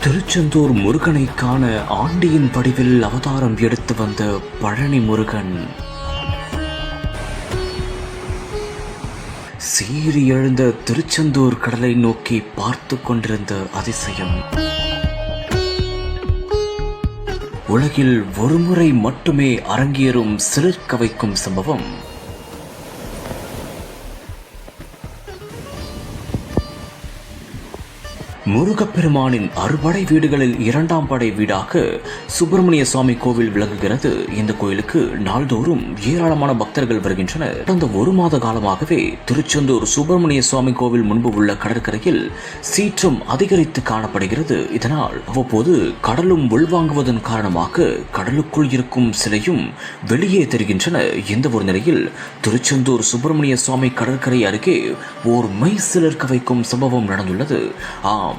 திருச்செந்தூர் முருகனை காண ஆண்டியின் படிவில் அவதாரம் எடுத்து வந்த பழனி முருகன். சீறி எழுந்த திருச்செந்தூர் கடலை நோக்கி பார்த்து கொண்டிருந்த அதிசயம். உலகில் ஒருமுறை மட்டுமே அரங்கேறும் சிலிர்க்க வைக்கும் சம்பவம். முருகப்பெருமானின் அறுபடை வீடுகளில் இரண்டாம் படை வீடாக சுப்பிரமணிய சுவாமி கோவில் விளங்குகிறது. இந்த கோயிலுக்கு நாள்தோறும் ஏராளமான பக்தர்கள் வருகின்றனர். கடந்த ஒரு மாத காலமாகவே திருச்செந்தூர் சுப்பிரமணிய சுவாமி கோவில் முன்பு உள்ள கடற்கரையில் சீற்றம் அதிகரித்து காணப்படுகிறது. இதனால் அவ்வப்போது கடலும் உள்வாங்குவதன் காரணமாக கடலுக்குள் இருக்கும் சிலையும் வெளியே தெரிகின்றன. இந்த ஒரு நிலையில் திருச்செந்தூர் சுப்பிரமணிய சுவாமி கடற்கரை அருகே ஓர் மெய் சிலர்க்க வைக்கும் சம்பவம் நடந்துள்ளது. ஆம்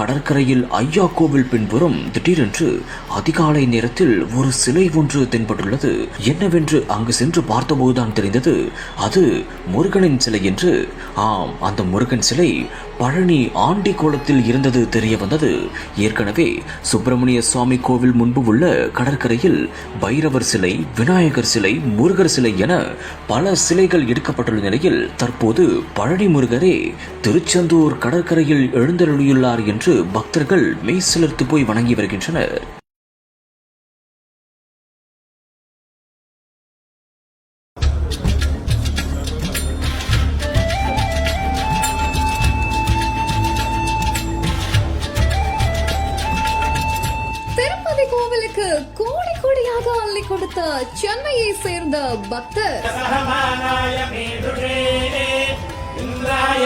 கடற்கரையில் ஐயா கோவில் பின்புறம் திடீரென்று அதிகாலை நேரத்தில் ஒரு சிலை ஒன்று தென்பட்டுள்ளது. என்னவென்று அங்கு சென்று பார்த்தபோதுதான் தெரிந்தது. அது முருகனின் சிலை என்று. ஆம் அந்த முருகன் சிலை பழனி ஆண்டி கோலத்தில் இருந்தது தெரிய வந்தது. ஏற்கனவே சுப்பிரமணிய சுவாமி கோவில் முன்பு உள்ள கடற்கரையில் பைரவர் சிலை விநாயகர் சிலை முருகர் சிலை என பல சிலைகள் எடுக்கப்பட்டுள்ள நிலையில் தற்போது பழனி முருகரே திருச்செந்தூர் கடற்கரையில் எழுந்தருளியுள்ளார் என்று என்று பக்தர்கள் மெய் போய் வணங்கி வருகின்றனர். கோவிலுக்கு கோடி கோடியாக கொடுத்த சென்னையை சேர்ந்த பக்தர். இந்திராய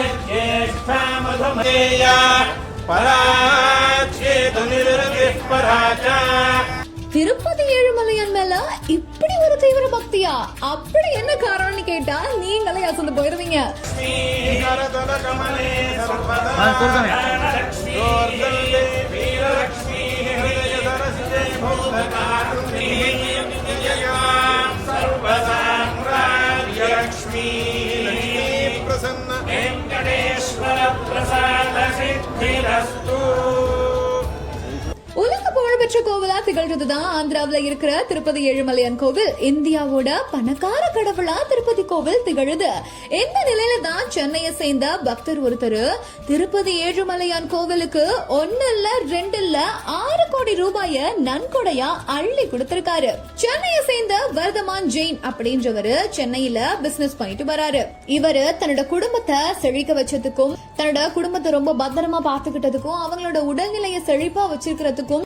திருப்பதி ஏழுமலையன் மேல இப்படி ஒரு தீவிர பக்தியா? அப்படி என்ன காரணம்னு கேட்டா நீங்களே அசந்து போயிருவீங்க. பிரசன்ன. ప్రసాద సిద్ధిరస్తు புகழ்பெற்ற கோவிலா திகழ்றதுதான் ஆந்திராவில இருக்கிற திருப்பதி ஏழுமலையான் கோவில். இந்தியாவோட பணக்கார கடவுளா திருப்பதி கோவில் திகழுது. இந்த நிலையில தான் சென்னையை சேர்ந்த பக்தர் ஒருத்தர் திருப்பதி ஏழுமலையான் கோவிலுக்கு ஒன்னு இல்ல ரெண்டு இல்ல ஆறு கோடி ரூபாய நன்கொடையா அள்ளி கொடுத்திருக்காரு. சென்னையை சேர்ந்த வர்தமான் ஜெயின் அப்படின்றவரு சென்னையில பிசினஸ் பண்ணிட்டு வராரு. இவரு தன்னோட குடும்பத்தை செழிக்க வச்சதுக்கும் தன்னோட குடும்பத்தை ரொம்ப பத்திரமா பாத்துக்கிட்டதுக்கும் அவங்களோட உடல்நிலையை செழிப்பா வச்சிருக்கிறதுக்கும்